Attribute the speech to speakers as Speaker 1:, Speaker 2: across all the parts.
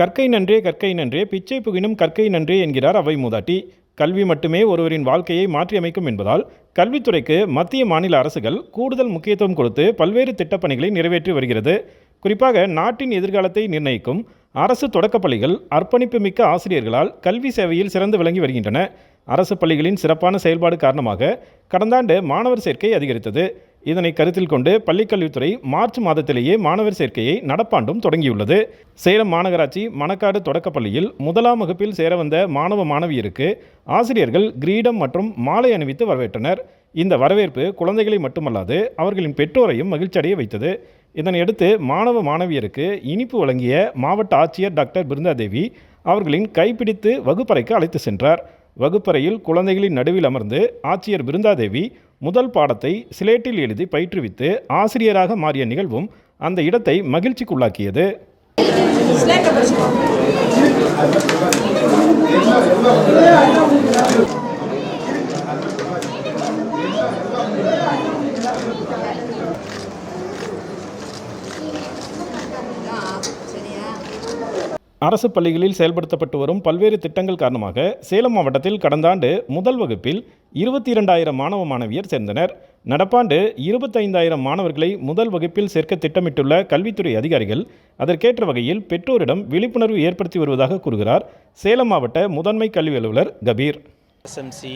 Speaker 1: கற்கை நன்றே கற்கை நன்றே பிச்சை புகினும் கற்கை நன்றே என்கிறார் அவை மூதாட்டி. கல்வி மட்டுமே ஒருவரின் வாழ்க்கையை மாற்றியமைக்கும் என்பதால் கல்வித்துறைக்கு மத்திய மாநில அரசுகள் கூடுதல் முக்கியத்துவம் கொடுத்து பல்வேறு திட்டப்பணிகளை நிறைவேற்றி வருகிறது. குறிப்பாக நாட்டின் எதிர்காலத்தை நிர்ணயிக்கும் அரசு தொடக்கப்பள்ளிகள் அர்ப்பணிப்பு மிக்க ஆசிரியர்களால் கல்வி சேவையில் சிறந்து விளங்கி வருகின்றன. அரசு பள்ளிகளின் சிறப்பான செயல்பாடு காரணமாக கடந்த ஆண்டு மாணவர் சேர்க்கை அதிகரித்தது. இதனை கருத்தில் கொண்டு பள்ளிக்கல்வித்துறை மார்ச் மாதத்திலேயே மாணவர் சேர்க்கையை நடப்பாண்டும் தொடங்கியுள்ளது. சேலம் மாநகராட்சி மணக்காடு தொடக்கப்பள்ளியில் முதலாம் வகுப்பில் சேர வந்த மாணவ மாணவியருக்கு ஆசிரியர்கள் கிரீடம் மற்றும் மாலை அணிவித்து வரவேற்றனர். இந்த வரவேற்பு குழந்தைகளை மட்டுமல்லாது அவர்களின் பெற்றோரையும் மகிழ்ச்சியடைய வைத்தது. இதனையடுத்து மாணவ மாணவியருக்கு இனிப்பு வழங்கிய மாவட்ட ஆட்சியர் டாக்டர் பிருந்தாதேவி அவர்களின் கைப்பிடித்து வகுப்பறைக்கு அழைத்து சென்றார். வகுப்பறையில் குழந்தைகளின் நடுவில் அமர்ந்து ஆட்சியர் பிருந்தாதேவி முதல் பாடத்தை சிலேட்டில் எழுதி பயிற்றுவித்து ஆசிரியராக மாறிய நிகழ்வும் அந்த இடத்தை மகிழ்ச்சிக்குள்ளாக்கியது.
Speaker 2: உள்ளாக்கியது
Speaker 1: அரசு பள்ளிகளில் செயல்படுத்தப்பட்டு வரும் பல்வேறு திட்டங்கள் காரணமாக சேலம் மாவட்டத்தில் கடந்த ஆண்டு முதல் வகுப்பில் இருபத்தி இரண்டாயிரம் மாணவ மாணவியர் சேர்ந்தனர். நடப்பாண்டு இருபத்தைந்தாயிரம் மாணவர்களை முதல் வகுப்பில் சேர்க்க திட்டமிட்டுள்ள கல்வித்துறை அதிகாரிகள் அதற்கேற்ற வகையில் பெற்றோரிடம் விழிப்புணர்வு ஏற்படுத்தி வருவதாக கூறுகிறார் சேலம் மாவட்ட முதன்மை கல்வி அலுவலர் கபீர்.
Speaker 3: எஸ்எம்சி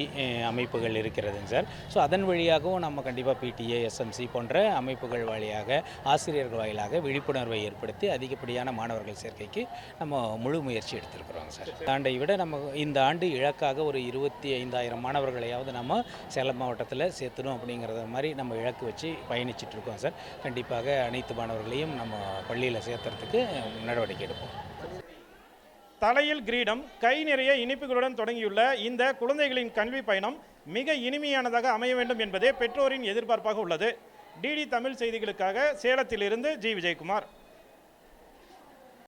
Speaker 3: அமைப்புகள் இருக்கிறதுங்க சார். ஸோ அதன் வழியாகவும் நம்ம கண்டிப்பாக பிடிஏ எஸ்எம்சி போன்ற அமைப்புகள் வழியாக ஆசிரியர்கள் வாயிலாக விழிப்புணர்வை ஏற்படுத்தி அதிகப்படியான மாணவர்கள் சேர்க்கைக்கு நம்ம முழு முயற்சி எடுத்திருக்கிறோங்க சார். இந்த ஆண்டை விட நம்ம இந்த ஆண்டு இலக்காக ஒரு இருபத்தி ஐந்தாயிரம் மாணவர்களையாவது நம்ம சேலம் மாவட்டத்தில் சேர்த்தணும் அப்படிங்கிறத மாதிரி நம்ம இலக்கு வச்சு பயணிச்சிட்டு இருக்கோம் சார். கண்டிப்பாக அனைத்து மாணவர்களையும் நம்ம பள்ளியில் சேர்த்துறதுக்கு நடவடிக்கை எடுப்போம்.
Speaker 1: தலையில் கிரீடம் கை நிறைய இனிப்புகளுடன் தொடங்கியுள்ள இந்த குழந்தைகளின் கல்வி பயணம் மிக இனிமையானதாக அமைய வேண்டும் என்பதே பெற்றோரின் எதிர்பார்ப்பாக உள்ளது. டிடி தமிழ் செய்திகளுக்காக சேலத்திலிருந்து ஜி. விஜயகுமார்.